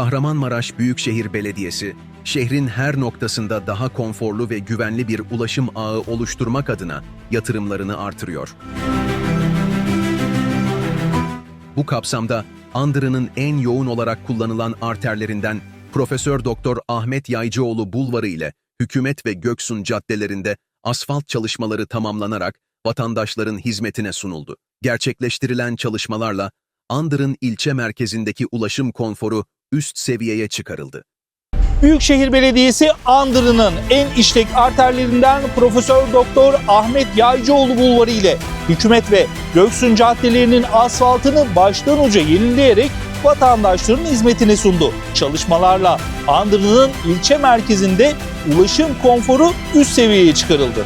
Kahramanmaraş Büyükşehir Belediyesi, şehrin her noktasında daha konforlu ve güvenli bir ulaşım ağı oluşturmak adına yatırımlarını artırıyor. Bu kapsamda Andırı'nın en yoğun olarak kullanılan arterlerinden Profesör Doktor Ahmet Yaycıoğlu Bulvarı ile Hükümet ve Göksun caddelerinde asfalt çalışmaları tamamlanarak vatandaşların hizmetine sunuldu. Gerçekleştirilen çalışmalarla Andır'ın ilçe merkezindeki ulaşım konforu üst seviyeye çıkarıldı. Büyükşehir Belediyesi Andırı'nın en işlek arterlerinden Profesör Doktor Ahmet Yaycıoğlu Bulvarı ile Hükümet ve Göksun caddelerinin asfaltını baştan uca yenileyerek vatandaşların hizmetine sundu. Çalışmalarla Andırı'nın ilçe merkezinde ulaşım konforu üst seviyeye çıkarıldı.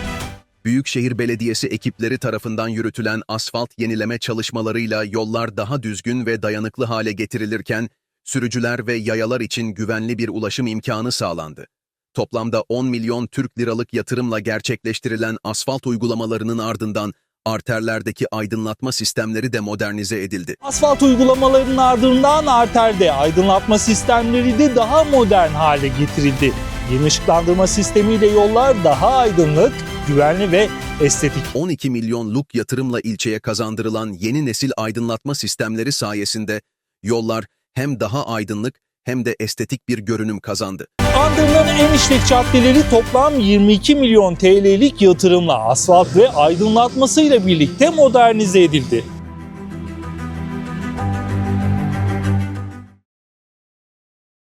Büyükşehir Belediyesi ekipleri tarafından yürütülen asfalt yenileme çalışmalarıyla yollar daha düzgün ve dayanıklı hale getirilirken, sürücüler ve yayalar için güvenli bir ulaşım imkanı sağlandı. Toplamda 10 milyon Türk liralık yatırımla gerçekleştirilen asfalt uygulamalarının ardından arterlerdeki aydınlatma sistemleri de modernize edildi. Asfalt uygulamalarının ardından arterde aydınlatma sistemleri de daha modern hale getirildi. Yeni ışıklandırma sistemiyle yollar daha aydınlık, güvenli ve estetik. 12 milyonluk yatırımla ilçeye kazandırılan yeni nesil aydınlatma sistemleri sayesinde yollar hem daha aydınlık hem de estetik bir görünüm kazandı. Andırı'nın en işlek caddeleri toplam 22 milyon TL'lik yatırımla asfalt ve aydınlatmasıyla birlikte modernize edildi.